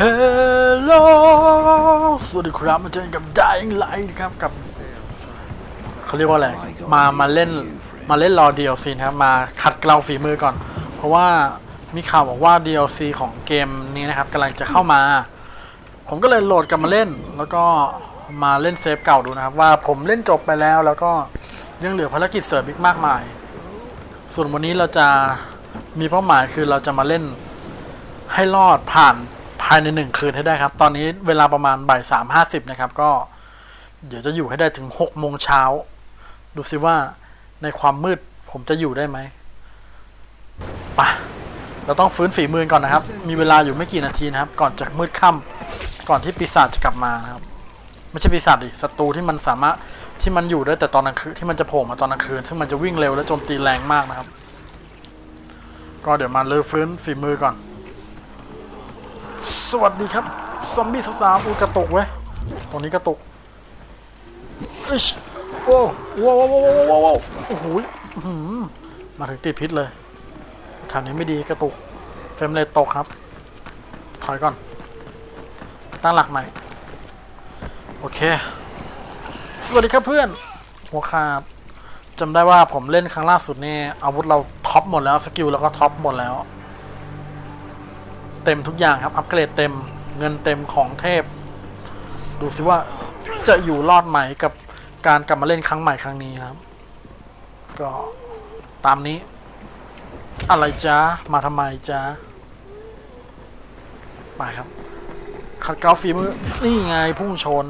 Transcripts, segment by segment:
ฮลโหลสวัสดีครับมาเจอกับ Dying Light ครับกับเขาเรียกว่าอะไร มามาเล่นมาเล่นรอ DLC นะครับมาขัดเกลาฝีมือก่อน เพราะว่ามีข่าวบอกว่า DLC ของเกมนี้นะครับกำลังจะเข้ามา ผมก็เลยโหลดกลับมาเล่น แล้วก็มาเล่นเซฟเก่าดูนะครับ ว่าผมเล่นจบไปแล้ว แล้วก็ยังเหลือภารกิจเสริมอีกมากมาย ส่วนวันนี้เราจะมีเป้าหมายคือเราจะมาเล่นให้รอดผ่าน ภายในหนึ่งคืนให้ได้ครับ ตอนนี้เวลาประมาณบ่ายสามห้าสิบนะครับ ก็ เดี๋ยวจะอยู่ให้ได้ถึงหกโมงเช้า ดูสิว่าในความมืดผมจะอยู่ได้ไหมไปะเราต้องฟื้นฝีมือก่อนนะครับ มีเวลาอยู่ไม่กี่นาทีนะครับ ก่อนจะมืดค่ำก่อนที่ปีศาจจะกลับมานะครับ ไม่ใช่ปีศาจดิศัตรูที่มันสามารถที่มันอยู่ได้แต่ตอนกลางคืนที่มันจะโผล่มาตอนกลางคืน ซึ่งมันจะวิ่งเร็วและโจมตีแรงมากนะครับ ก็เดี๋ยวมาเลือฟื้นฝีมือก่อน วัสดีครับ ซอมบี้สาวๆอูกระตกเว้ยตรงนี้กระตกอิชโอ้โว้วโว้วโว้วโว้วโว้โอ้โหมาถึงติดพิษเลยแถวนี้ไม่ดีกระตุก เฟรมเรทตกครับ ถอยก่อน ตั้งหลักใหม่ โอเค สวัสดีครับเพื่อน หัวขาดจำได้ว่าผมเล่นครั้งล่าสุดนี่อาวุธเราท็อปหมดแล้ว สกิลแล้วก็ท็อปหมดแล้ว เต็มทุกอย่างครับ อัปเกรดเต็มเงินเต็มของเทพ ดูสิว่าจะอยู่รอดไหมกับการกลับมาเล่นครั้งใหม่ครั้งนี้ครับ ก็ตามนี้ อะไรจ้ามาทำไมจ้าไปครับขัดเกลาฝีมือนี่ไงพุ่งชน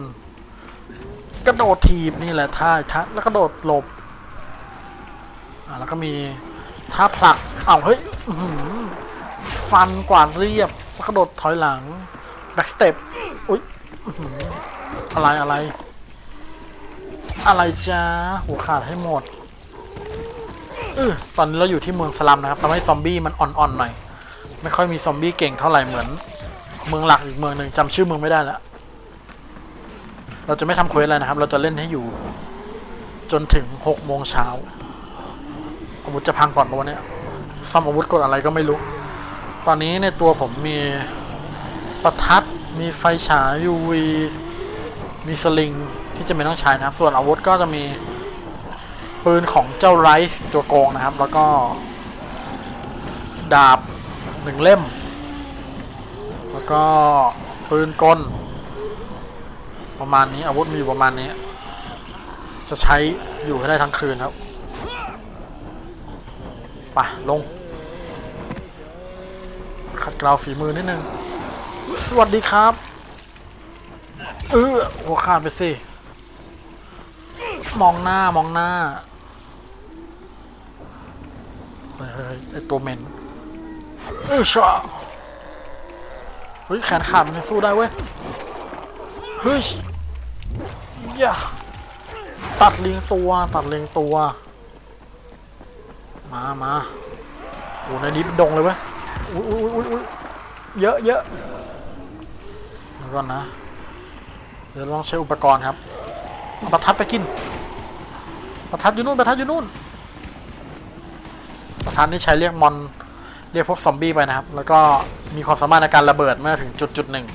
กระโดดทีบนี่แหละท่าท่าแล้วกระโดดหลบอ่าแล้วก็มีท่าผลักเอ้าเฮ้ย ฟันกวาดเรียบแล้วกระโดดถอยหลังแบ็กสเต็ปอุ๊ยอะไรอะไร อะไรจ้าหัวขาดให้หมดเออตอนนี้เราอยู่ที่เมืองสลัมนะครับทำให้ซอมบี้มันอ่อนๆหน่อย ไม่ค่อยมีซอมบี้เก่งเท่าไหร่เหมือน เมืองหลักอีกเมืองหนึ่งจำชื่อเมืองไม่ได้แล้วเราจะไม่ทำเควสอะไรนะครับ เราจะเล่นให้อยู่ จนถึงหกโมงเช้าอาวุธจะพังก่อนปะวันนี้ซ่อมอาวุธกดอะไรก็ไม่รู้ ตอนนี้ในตัวผมมีประทัด มีไฟฉาย UV มีสลิงที่จะไม่ต้องใช้นะครับ ส่วนอาวุธก็จะมีปืนของเจ้าไรส์ตัวโกงนะครับ แล้วก็ดาบหนึ่งเล่ม แล้วก็ปืนกล ประมาณนี้อาวุธมีอยู่ประมาณนี้ จะใช้อยู่ให้ได้ทั้งคืนครับไปลง กลาวฝีมือนิดนึง สวัสดีครับ เออหัวขาดไปสิ มองหน้ามองหน้าเฮ้ยไอตัวเมนเออชอเฮ้ยแขนขาดมันยังสู้ได้เว้ย เฮ้ยย่าตัดเลียงตัว ตัดเลียงตัว มามาโอ้ในนี้เป็นดงเลยเว้ย อุ้ยอุ้ยอุ้ยอุ้ยเยอะเยอะเดี๋ยวก่อนนะ เดี๋ยวลองใช้อุปกรณ์ครับประทัดไปกิน ประทัดอยู่นู่นประทัดอยู่นู่น ประทัดนี่ใช้เรียกมอนเรียกพวกซอมบี้ไปนะครับ แล้วก็มีความสามารถในการระเบิดเมื่อถึงจุดจุดหนึ่ง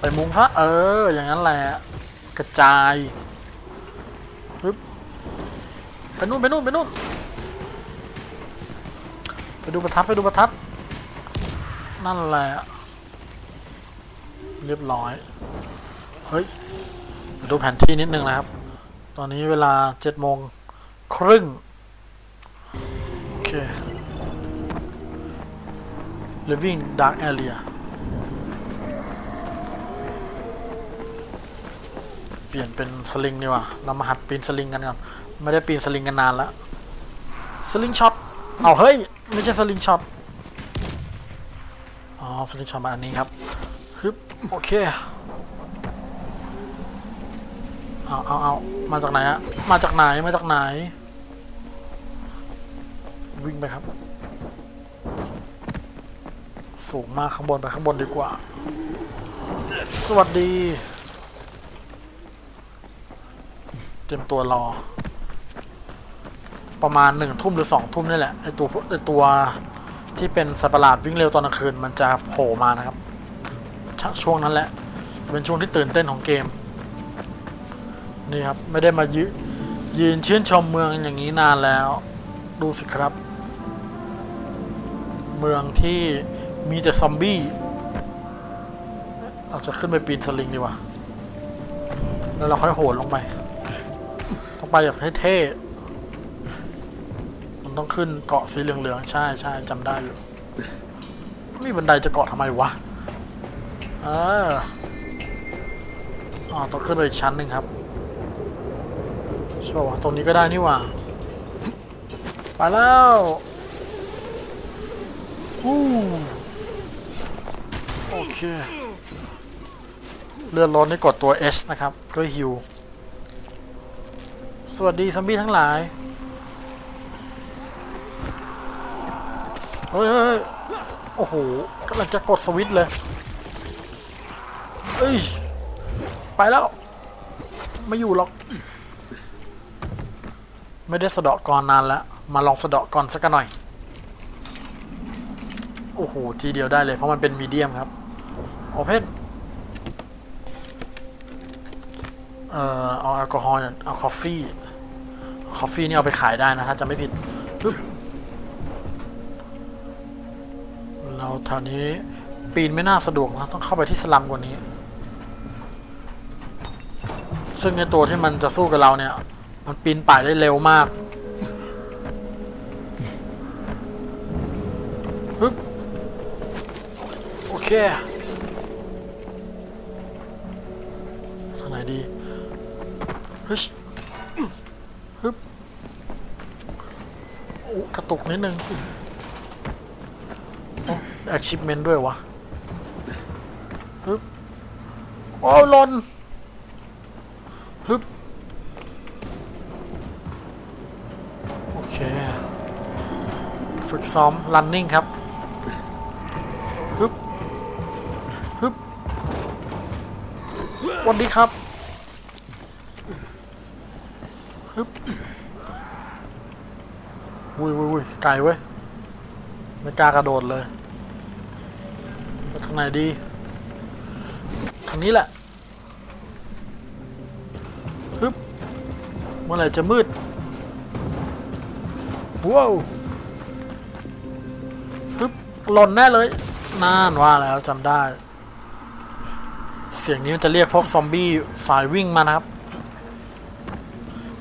ไปมุงซะเออ อย่างนั้นแหละ กระจายปึ๊บไปนู่นไปนู่นไปนู่นไดูประทัดไปดูประทัด นั่นแหละ เรียบร้อย เฮ้ยไปดูแผนที่นิดนึงนะครับ ตอนนี้เวลาเจ็ดโมงครึ่ง โอเค living dark area เปลี่ยนเป็นสลิงดีกว่า เรามาหัดปีนสลิงกันก่อน ไม่ได้ปีนสลิงกันนานแล้ว สลิงช็อต เอาเฮ้ย ไม่ใช่สลิงช็อต อ๋อ สลิงช็อตมาอันนี้ครับฮึบโอเค เอาเอาเอามาจากไหนอะมาจากไหน มาจากไหน วิ่งไปครับ สูงมากข้างบนไปข้างบนดีกว่า สวัสดี เตรียมตัวรอ ประมาณหนึ่งทุ่มหรือสองทุ่มนี่แหละไอตัวไอตัวที่เป็นสัตว์ประหลาดวิ่งเร็วตอนกลางคืนมันจะโผล่มานะครับชช่วงนั้นแหละ เป็นช่วงที่ตื่นเต้นของเกม นี่ครับ ไม่ได้มายืยืนชื่นชมเมืองอย่างนี้นานแล้ว ดูสิครับ เมืองที่มีแต่ซอมบี้เราจะขึ้นไปปีนสลิงดีกว่า แล้วเราค่อยโหนลงไป ต้องไปแบบเท่ๆ ต้องขึ้นเกาะสีเหลืองๆ ใช่ใช่จำได้อยู่มีบันไดจะเกาะทำไมวะ เอออ๋อต้องขึ้นไปอีกชั้นหนึ่งครับใช่ป่าวะตรงนี้ก็ได้นี่หว่า ไปแล้วฮู้โอเคเลื่อนรถนี่กดตัว S นะครับเพื่อฮิว สวัสดีซัมบี้ทั้งหลาย เฮ้ยโอ้โหกำลังจะกดสวิตช์เลยเอ้ยไปแล้ว ไม่อยู่หรอก ไม่ได้สะเดาะก่อนนานแล้ว มาลองสะเดาะก่อนสักหน่อย โอ้โห ทีเดียวได้เลย เพราะมันเป็นมีเดียมครับ โอเพนเอ่อเอาแอลกอฮอล์เอาคอฟฟี่ คอฟฟี่นี่เอาไปขายได้นะ ถ้าจะไม่ผิดปึ๊บ แถวนี้ปีนไม่น่าสะดวกนะต้องเข้าไปที่สลัมกว่านี้ ซึ่งในตัวที่มันจะสู้กับเราเนี่ย มันปีนป่ายได้เร็วมากฮึบโอเคทางไหนดีฮึชฮึบโอ้กระตุกนิดนึง achievement ด้วยวะฮึบโอ้ลนฮึบโอเค ฝึกซ้อม running ครับฮึบฮึบวันดีครับฮึบวุ้ยวุ้ยวุ้ยไกลเว้ย ไม่กล้ากระโดดเลยางไหนดี ทางนี้แหละฮึบเมื่อไหร่จะมืด ว้าวฮึบหล่นแน่เลยน่านว่าแล้วจำได้ เสียงนี้มันจะเรียกพวกซอมบี้สายวิ่งมานะครับ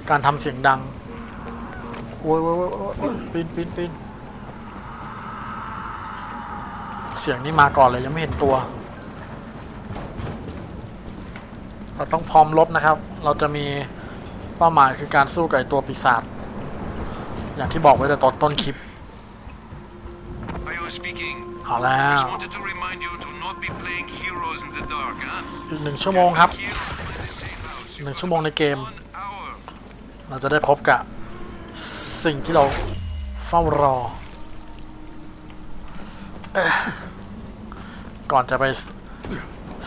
การทำเสียงดัง โอ้ยโอ้ยโอ้ยโอ้ยปีนปีนปีนเสียงนี้มาก่อนเลยยังไม่เห็นตัว เราต้องพร้อมรบนะครับ เราจะมีเป้าหมายคือการสู้กับไอ้ตัวปีศาจอย่างที่บอกไว้แต่ตอนต้นคลิป Io speaking. เอาแล้ว Just wanted to remind you to not be playing heroes in the dark, huh? อีกหนึ่งชั่วโมงครับ Here in the safe house. หนึ่งชั่วโมงในเกม One hour. เราจะได้พบกับสิ่งที่เราเฝ้ารอเอ๊ะ ก่อนจะไป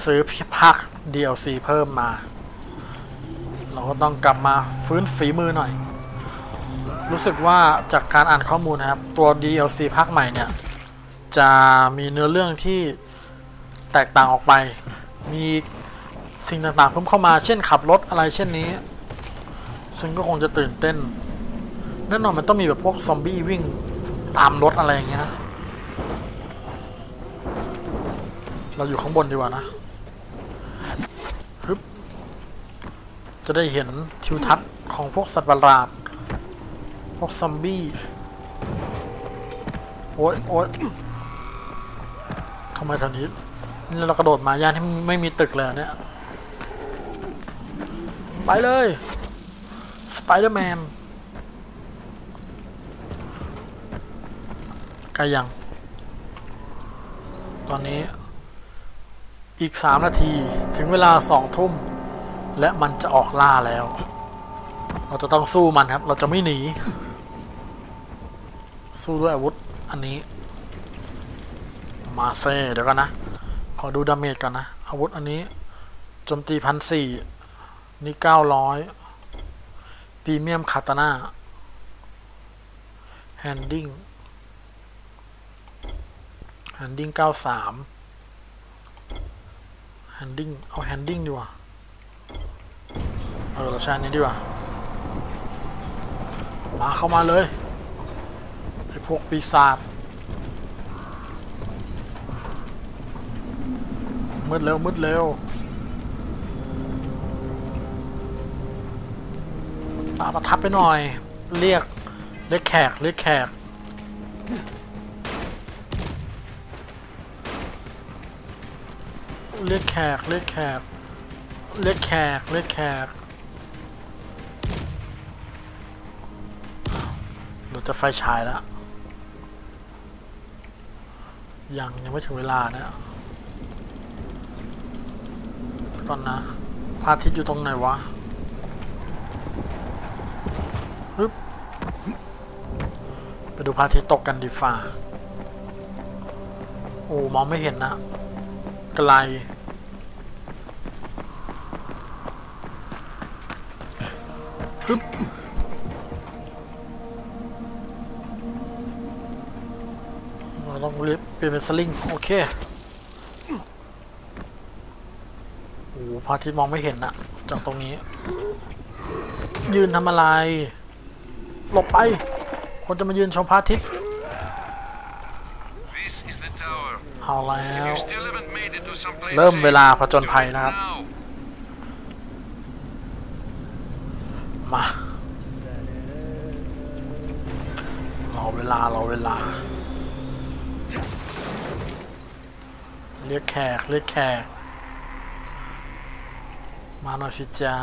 ซื้อภาค DLC เพิ่มมา เราก็ต้องกลับมาฟื้นฝีมือหน่อย รู้สึกว่าจากการอ่านข้อมูลนะครับ ตัว DLC ภาคใหม่เนี่ย จะมีเนื้อเรื่องที่แตกต่างออกไป มีสิ่งต่างๆเพิ่มเข้ามา เช่นขับรถอะไรเช่นนี้ ซึ่งก็คงจะตื่นเต้น แน่นอนมันต้องมีแบบพวกซอมบี้วิ่งตามรถอะไรอย่างเงี้ยนะ เราอยู่ข้างบนดีกว่านะฮึบจะได้เห็นทิวทัศน์ของพวกสัตว์ประหลาด พวกซอมบี้ โอ๊ยโอ๊ยทำไมแถวนี้ นี่เรากระโดดมาย่านที่ไม่มีตึกเลยเนี่ย ไปเลยสไปเดอร์แมนใกลยัง ตอนนี้ อีกสามนาทีถึงเวลาสองทุ่ม และมันจะออกล่าแล้ว เราจะต้องสู้มันครับ เราจะไม่หนี สู้ด้วยอาวุธ อันนี้ มาเซ่เดี๋ยวกันนะ ขอดูดาเมจก่อนนะ อาวุธอันนี้โจมตีพันสี่นี่เก้าร้อยพรีเมียมคาตาน่าแฮนดิ้งแฮนดิ้งเก้าสาม ฮนดิ้งเอาแฮนดิ้งดีกว่าเออเราใช้นี้ดีกว่า มาเข้ามาเลยไอ้พวกปีศาจมืดเร็วมืดเร็วปาประทับไปหน่อย เรียก เรียกแขก เรียกแขก เรียกแขกเรียกแขกเรียกแขกเรียกแขกเราจะไฟฉายแล้วยังยังไม่ถึงเวลานะก่อนนะพระอาทิตย์อยู่ตรงไหนวะฮึบไปดูพระอาทิตย์ตกกันดีฝ่าโอ้มองไม่เห็นนะ ไกลฮึบเราต้องเรียบเปลี่ยนเป็นสลิง โอเค โอ้พระอาทิตย์มองไม่เห็นอะจากตรงนี้ ยืนทำอะไร หลบไป คนจะมายืนชมพระอาทิตย์ เอาแล้ If ว you still haven't made it to someplace เริ่ม safe, เวลาผจญภัย do it นะครับ now. มารอเวลารอเวลา เรียกแขกเรียกแขก มาหน่อยสิจ๊ะ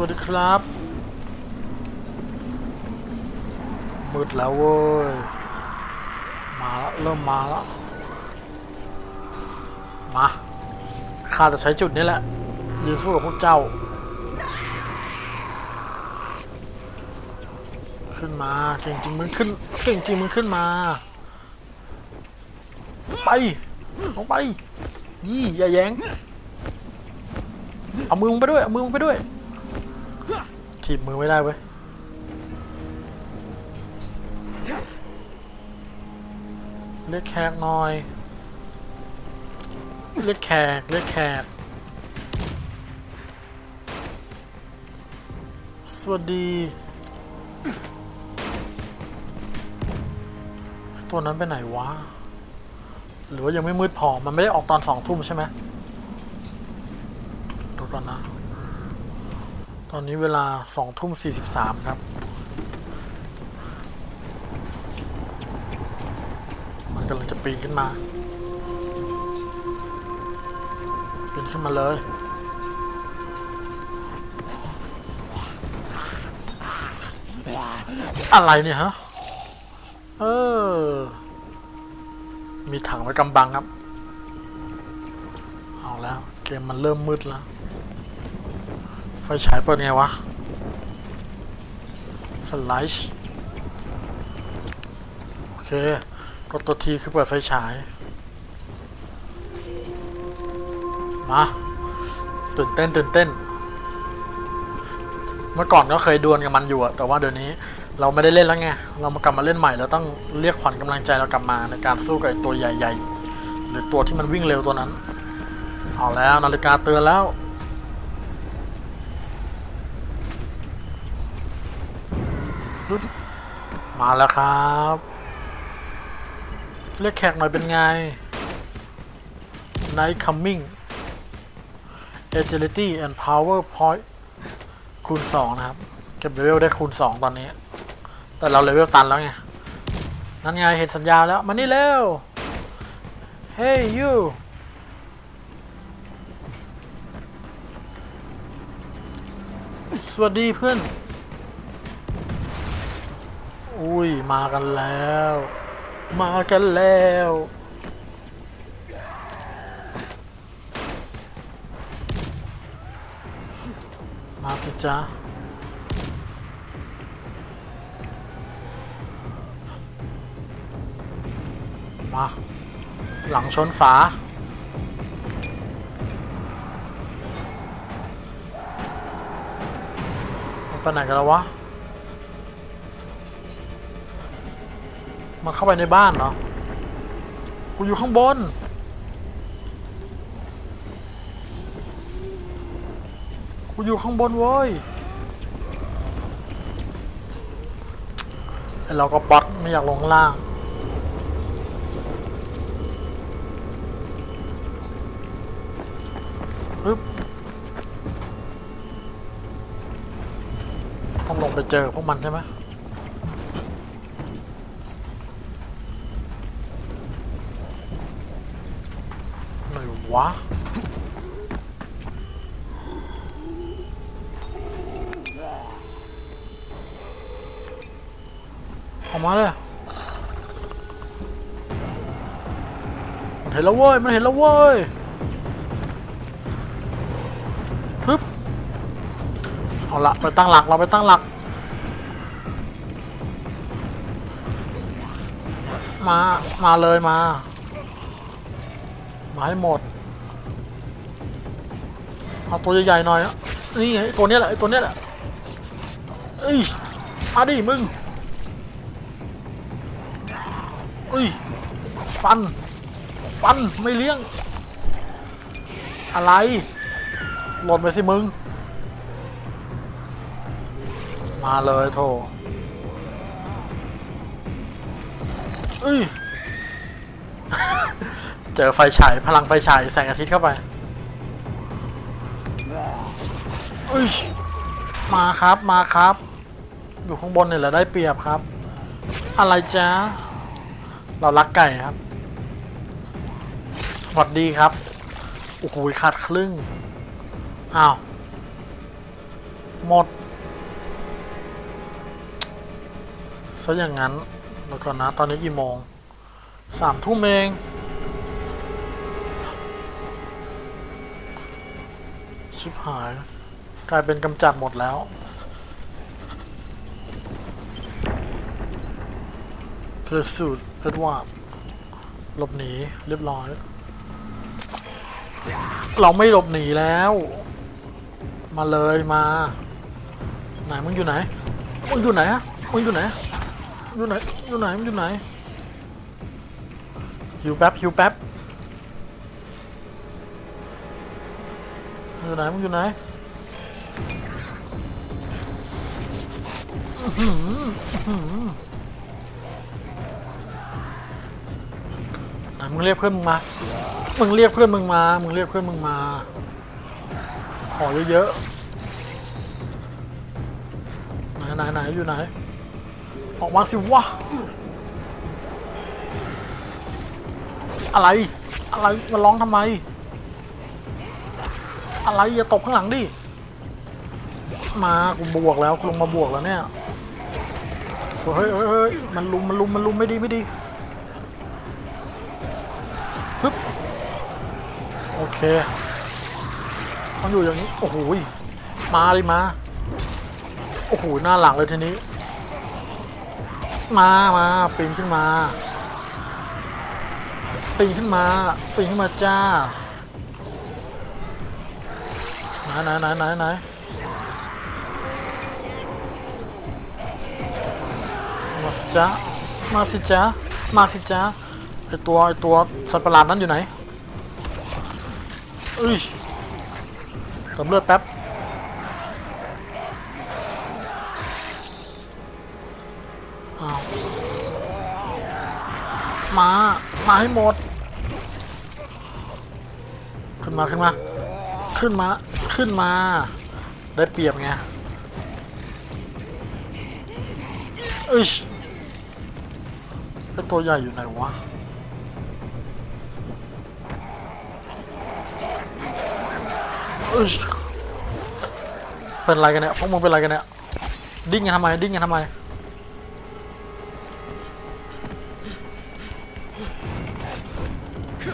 วัสดีครับ มืดแล้วเว้ย มาแล้วเริ่มมาแล้วมาข้าจะใช้จุดนี้แหละยืนสู้กับพวกเจ้า ขึ้นมา เก่งจริงมึงขึ้น เก่งจริงมึงขึ้นมา ไปลงไปยี่ อย่าแย้งเอามือมึงไปด้วย เอามือมึงไปด้วย ถีบมือไม่ได้เว้ยเรียกแขกหน่อย เรียกแขก เรียกแขก สวัสดี ตัวนั้นไปไหนวะ หรือว่ายังไม่มืดพอ มันไม่ได้ออกตอนสองทุ่มใช่ไหมดูก่อนนะ ตอนนี้เวลาสองทุ่มสี่สิบสามครับ มันกำลังจะปีนขึ้นมา ปีนขึ้นมาเลยอะไรเนี่ยฮะ เออ มีถังไว้กำบังครับ เอาแล้ว เกมมันเริ่มมืดแล้ว ไฟฉายเปิดไงวะสไลด์โอเค กดตัวทีคือเปิดไฟฉาย มา ตื่นเต้นตื่นเต้น เมื่อก่อนก็เคยดวลกับมันอยู่อะแต่ว่าเดี๋ยวนี้เราไม่ได้เล่นแล้วไง เรามากลับมาเล่นใหม่แล้วต้องเรียกขวัญกำลังใจเรากลับมาในการสู้กับตัวใหญ่ ๆ หรือตัวที่มันวิ่งเร็วตัวนั้น เอาแล้วนาฬิกาเตือนแล้ว มาแล้วครับ เรียกแขกหน่อยเป็นไง Night Coming Agility and Power Point คูณ 2 นะครับ เก็บเลเวลได้คูณ 2 ตอนนี้ แต่เราเลเวลตันแล้วไง นั่นไงเห็นสัญญาแล้ว มานี่เร็ว Hey you สวัสดีเพื่อน อุ้ยมากันแล้ว มากันแล้วมาสิจ๊ะมา หลังชนฝามไปไหนกันแล้ววะ มันเข้าไปในบ้านเหรอ กูอยู่ข้างบน กูอยู่ข้างบนเว้ยไอเราก็ป๊อตไม่อยากลงข้างล่าง ปึ๊บ ต้องลงไปเจอพวกมันใช่ไหมไหน วะ ออกมาเลยมันเห็นแล้วเว้ย มันเห็นแล้วเว้ยฮึบเอาละไปตั้งหลัก เราไปตั้งหลัก มา มาเลยมา มาให้หมด เอาตัวใหญ่ๆหน่อยอะนี่ไงไอ้ตัวเนี้ยแหละไอ้ตัวเนี้ยแหละเอ้ยมาดิมึงเอ้ยฟัน ฟันไม่เลี้ยง อะไร หล่นไปสิมึง มาเลยโถเอ้ย เจอไฟฉายพลังไฟฉายแสงอาทิตย์เข้าไป อ้ยมาครับมาครับ อยู่ข้างบนเนี่ยแหละได้เปรียบครับ อะไรจ๊ะเรารักไก่ครับสวัสดีครับโอ้โหขาดครึ่งอ้าวหมดซะอย่างนั้นแล้วก่อนนะตอนนี้กี่โมงสามทุ่มเองชิบหาย กลายเป็นกำจัดหมดแล้วเพลสูดเอ็ดวาร์ดหลบหนีเรียบร้อย เราไม่หลบหนีแล้ว มาเลยมาไหนมึงอยู่ไหนมึงอยู่ไหนฮะมึงอยู่ไหนอยู่ไหนอยู่ไหนมึงอยู่ไหนหิวแป๊บหิวแป๊บอยู่ไหนมึงอยู่ไหน มึงเรียกเพื่อนมึงมา มึงเรียกเพื่อนมึงมา มึงเรียกเพื่อนมึงมา ขอเยอะๆ ไหนไหนไหนอยู่ไหน ออกมาสิวะ อะไร อะไรมาร้องทำไม อะไรอย่าตบข้างหลังดิ มา กูบวกแล้วกูลงมาบวกแล้วเนี่ย เฮ้ยเฮ้ยมันลุมมันลุมมันลุมไม่ดีไม่ดีปึ๊บโอเคต้องอยู่อย่างนี้โอ้โหมาเลยมาโอ้โหหน้าหลังเลยทีนี้ มามาปีนขึ้นมาปีนขึ้นมาปีนขึ้นมาจ้าไหนไหนไหนไหนไหน จ้ามาสิจ้ามาสิจ้าไอตัวไอตัวสัตว์ประหลาดนั้นอยู่ไหนเอ้ยเติมเลือดแป๊บมา มาให้หมด ขึ้นมาขึ้นมา ขึ้นมา ขึ้นมา ได้เปรียบไงเอ้ ยไอตัวใหญ่อยู่ไหนวะเอ้ยเป็นไรกันเนี่ยพวกมึงเป็นไรกันเนี่ยดิ้งกันทำไมดิ้งกันทำไม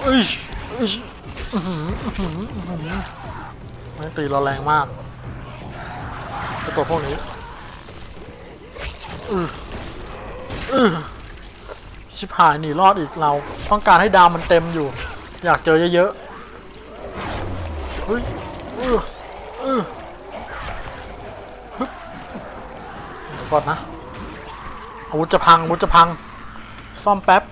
เอ้ยเอ้ยอื้อหืออื้อหืออื้อหือไม่ตีเราแรงมากตัวพวกนี้อืออือ ชิบหายหนีรอดอีกเรา ต้องการให้ดาวมันเต็มอยู่ อยากเจอเยอะๆเฮ้ยอืออือฮึบเดี๋ยวก่อนนะอาวุธจะพังอาวุธจะพัง ซ่อมแป๊บ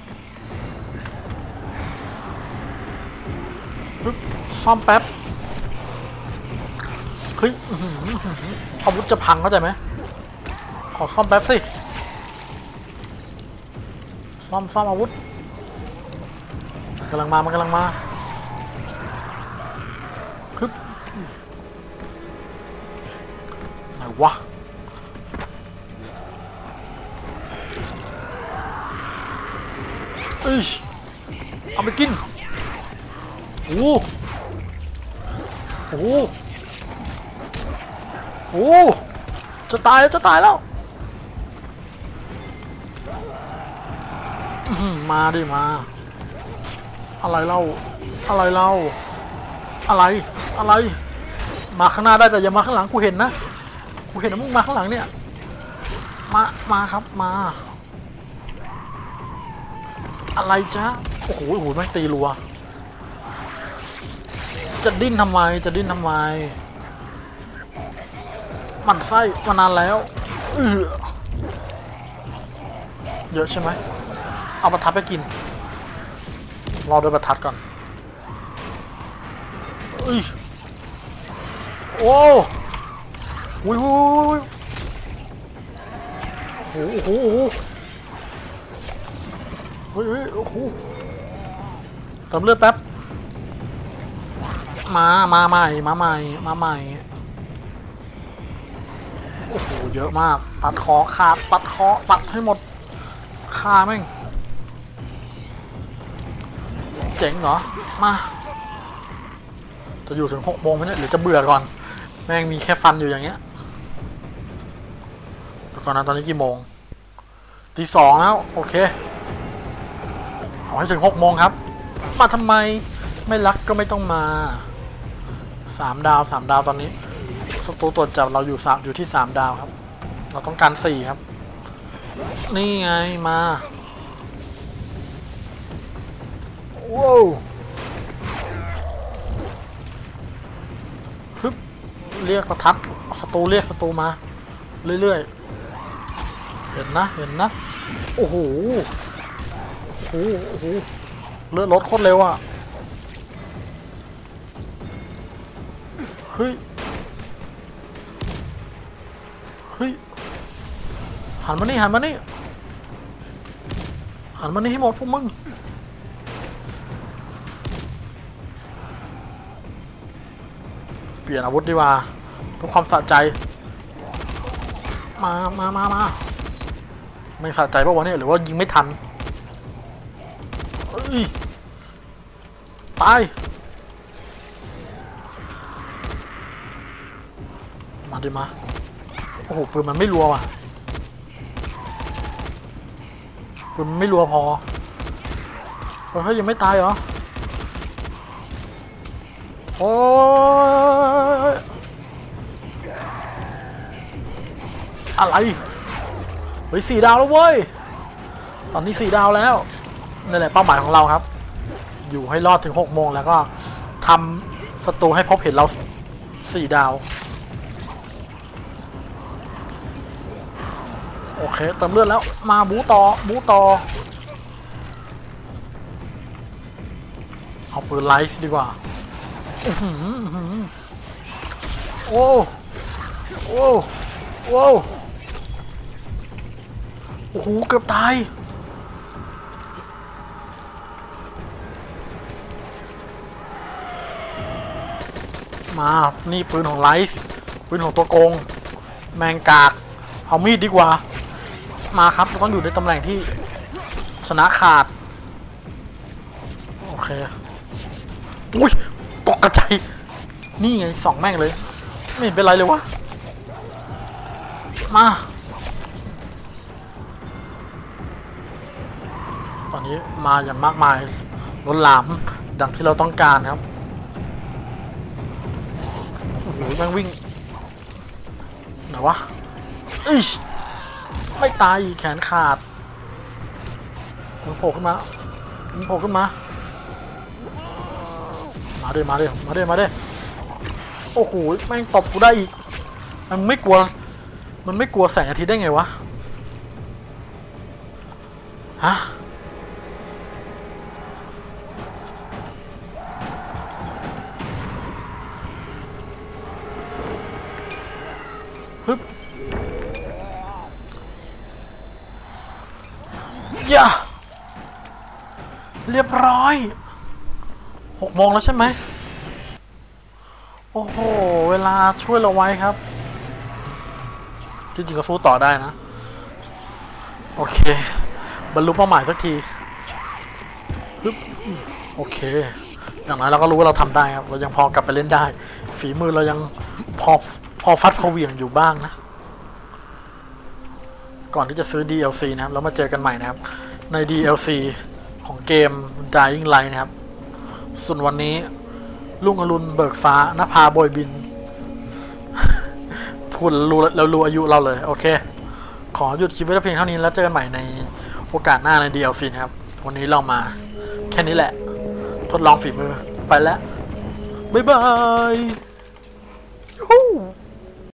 ปึ๊บซ่อมแป๊บเฮ้ยอาวุธจะพังเข้าใจไหมขอซ่อมแป๊บสิ ซ่อมซ่อมอาวุธกำลังมา มันกำลังมาฮึบไหนวะเอ้ยเอาไปกิน โอ้โหโอ้โหโอ้โหจะตายแล้ว จะตายแล้ว มาดิมา อะไรเล่า อะไรเล่า อะไร อะไร มาข้างหน้าได้แต่อย่ามาข้างหลังกูเห็นนะ กูเห็นนะมึงมาข้างหลังเนี่ย มา มาครับมา อะไรจ๊ะโอ้โหโอ้โหแม่งตีรัว จะดิ้นทำไม จะดิ้นทำไม มันไส้มานานแล้วเออเยอะใช่ไหม เอาประทัดไปกิน รอด้วยประทัดก่อนเอ้ยโอ้โหโอ้ยโอ้โหโอ้โหโอ้โหเฮ้ยเฮ้ยโอ้โหเติมเลือดแป๊บ มา มาใหม่ มาใหม่ มาใหม่ โอ้โห เยอะมากตัดคอขาดตัดคอตัดให้หมด ฆ่าแม่ง เจ๋งเหรอ มา จะอยู่ถึงหกโมงไหมเนี่ยหรือจะเบื่อก่อน แม่งมีแค่ฟันอยู่อย่างเงี้ยเดี๋ยวก่อนนะตอนนี้กี่โมงตีสองแล้ว โอเค เอาให้ถึงหกโมงครับ มาทำไมไม่รักก็ไม่ต้องมาสามดาวสามดาวตอนนี้สตูตรวจจับเราอยู่สามอยู่ที่สามดาวครับ เราต้องการสี่ครับ นี่ไงมา ว้าวฟึบเรียกประทัดสตูเรียกสตูมา เรื่อยๆ เห็นนะ เห็นนะ โอ้โห โอ้โหโอ้โหเลือดรถโคตรเร็วอะ เฮ้ย เฮ้ย หันมานี่ หันมานี่ หันมานี่ให้หมดพวกมึง ลี่ยนอาวุธดีกว่าเพื่อความสะใจ มามามามาไม่สะใจปะวะเนี่ยหรือว่ายิงไม่ทันเอ้ยตาย มาดิมา โอ้โหปืนมันไม่รัวว่ะปืนมันไม่รัวพอเฮ้ยยังไม่ตายเหรอ โอ้ย อะไร เฮ้ยสี่ดาวแล้วเว้ย ตอนนี้สี่ดาวแล้วนี่แหละเป้าหมายของเราครับ อยู่ให้รอดถึงหกโมงแล้วก็ทำศัตรูให้พบเห็นเราสี่ดาว โอเคเติมเลือดแล้วมาบูต่อบูต่อเอาปืนไลท์ดีกว่าโอ้ โอ้ โอ้ โอ้โห เกือบตาย มา นี่ปืนของไลท์ปืนของตัวโกง แมงกาก เอามีดดีกว่า มาครับเราต้องอยู่ในตำแหน่งที่ชนะขาด โอเค อุ้ย ตกกระจายนี่ไงสองแม่งเลย ไม่เป็นไรเลยวะ มา นี้มาอย่างมากมายล้นหลามดังที่เราต้องการครับโอ้โหแม่งวิ่งไหนวะอิชไม่ตายอีกแขนขาดมันโผล่ขึ้นมามันโผล่ขึ้นมา มาเด้มาเด้มาเด้มาเด้โอ้โหแม่งตบกูได้อีกมันไม่กลัว มันไม่กลัวแสงอาทิตย์ได้ไงวะฮะ ยาเรียบร้อยหกโมงแล้วใช่ไหมโอ้โห เวลาช่วยเราไว้ครับ จริงๆก็สู้ต่อได้นะ โอเค บรรลุเป้าหมายสักทีฮึบโอเค อย่างน้อยเราก็รู้ว่าเราทำได้ครับ เรายังพอกลับไปเล่นได้ ฝีมือเรายังพอพอฟัดพอเวี่ยงอยู่บ้างนะ ก่อนที่จะซื้อ DLC นะครับแล้วมาเจอกันใหม่นะครับ ใน DLC ของเกม Dying Light นะครับ ส่วนวันนี้ลุงอรุณเบิกฟ้านภาโบยบินพูดล้วรู้แล้วรู้อายุเราเลย โอเค ขอหยุดคลิปไว้แต่เพียงเท่านี้แล้วเจอกันใหม่ในโอกาสหน้าใน DLC นะครับ วันนี้เรามาแค่นี้แหละ ทดลองฝีมือไปแล้ว บ๊ายบาย